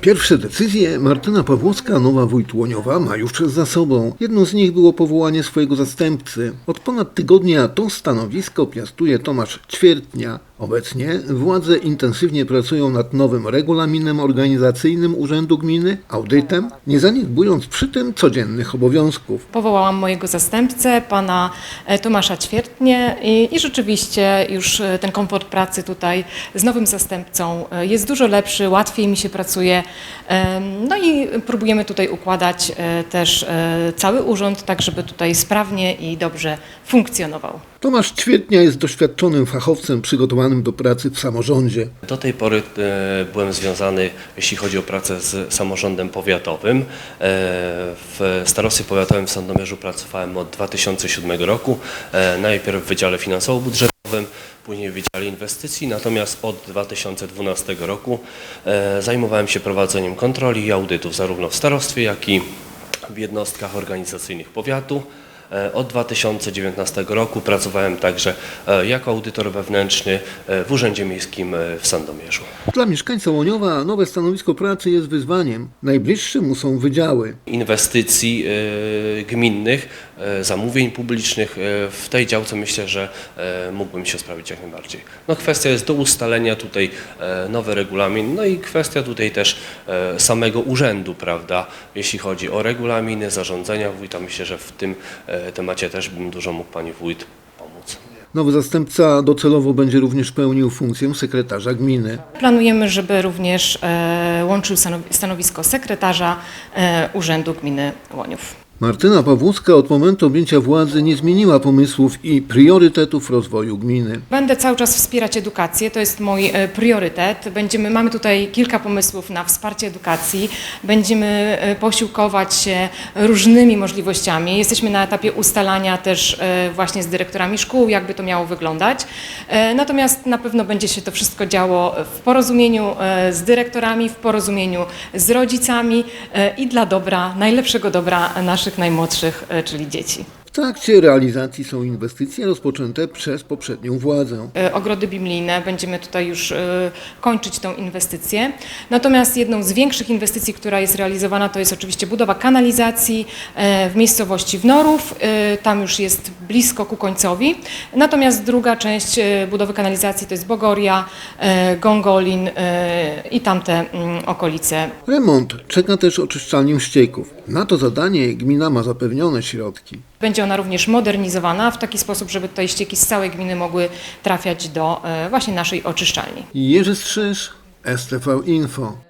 Pierwsze decyzje Martyna Pawłowska, nowa wójt Łoniowa, ma już za sobą. Jedną z nich było powołanie swojego zastępcy. Od ponad tygodnia to stanowisko piastuje Tomasz Ćwiertnia. Obecnie władze intensywnie pracują nad nowym regulaminem organizacyjnym Urzędu Gminy, audytem, nie zaniedbując przy tym codziennych obowiązków. Powołałam mojego zastępcę, pana e, Tomasza Ćwiertnie i, i rzeczywiście już e, ten komfort pracy tutaj z nowym zastępcą e, jest dużo lepszy, łatwiej mi się pracuje. No i próbujemy tutaj układać też cały urząd, tak żeby tutaj sprawnie i dobrze funkcjonował. Tomasz Ćwiertnia jest doświadczonym fachowcem przygotowanym do pracy w samorządzie. Do tej pory e, byłem związany, jeśli chodzi o pracę z samorządem powiatowym. E, W starostwie powiatowym w Sandomierzu pracowałem od 2007 roku. E, Najpierw w Wydziale Finansowo-Budżetowym, później w Wydziale Inwestycji, natomiast od 2012 roku zajmowałem się prowadzeniem kontroli i audytów zarówno w starostwie, jak i w jednostkach organizacyjnych powiatu. E, Od 2019 roku pracowałem także e, jako audytor wewnętrzny e, w Urzędzie Miejskim w Sandomierzu. Dla mieszkańca Łoniowa nowe stanowisko pracy jest wyzwaniem. Najbliższe mu są wydziały. Inwestycji gminnych, zamówień publicznych e, w tej działce myślę, że e, mógłbym się sprawić jak najbardziej. No kwestia jest do ustalenia tutaj e, nowy regulamin, no i kwestia tutaj też e, samego urzędu, prawda, jeśli chodzi o regulaminy, zarządzenia wójta, myślę, że w tym e, temacie też bym dużo mógł Pani Wójt pomóc. Nowy zastępca docelowo będzie również pełnił funkcję sekretarza gminy. Planujemy, żeby również e, łączył stanowi- stanowisko sekretarza e, Urzędu Gminy Łoniów. Martyna Pawłowska od momentu objęcia władzy nie zmieniła pomysłów i priorytetów rozwoju gminy. Będę cały czas wspierać edukację, to jest mój e, priorytet. Będziemy, mamy tutaj kilka pomysłów na wsparcie edukacji. Będziemy e, posiłkować się różnymi możliwościami. Jesteśmy na etapie ustalania też e, właśnie z dyrektorami szkół, jakby to miało wyglądać. Natomiast na pewno będzie się to wszystko działo w porozumieniu z dyrektorami, w porozumieniu z rodzicami i dla dobra, najlepszego dobra naszych najmłodszych, e, czyli dzieci. W trakcie realizacji są inwestycje rozpoczęte przez poprzednią władzę. e, ogrody biblijne. Będziemy tutaj już e, kończyć tą inwestycję. Natomiast jedną z większych inwestycji, która jest realizowana, to jest oczywiście budowa kanalizacji w miejscowości Wnorów. Tam już jest blisko ku końcowi. Natomiast druga część e, budowy kanalizacji to jest Bogoria, e, Gongolin e, i tamte mm, okolice Remont czeka też oczyszczalnię ścieków. Na to zadanie gmina ma zapewnione środki. Będzie ona również modernizowana w taki sposób, żeby tutaj ścieki z całej gminy mogły trafiać do właśnie naszej oczyszczalni. Jerzy Strzyż, STV Info.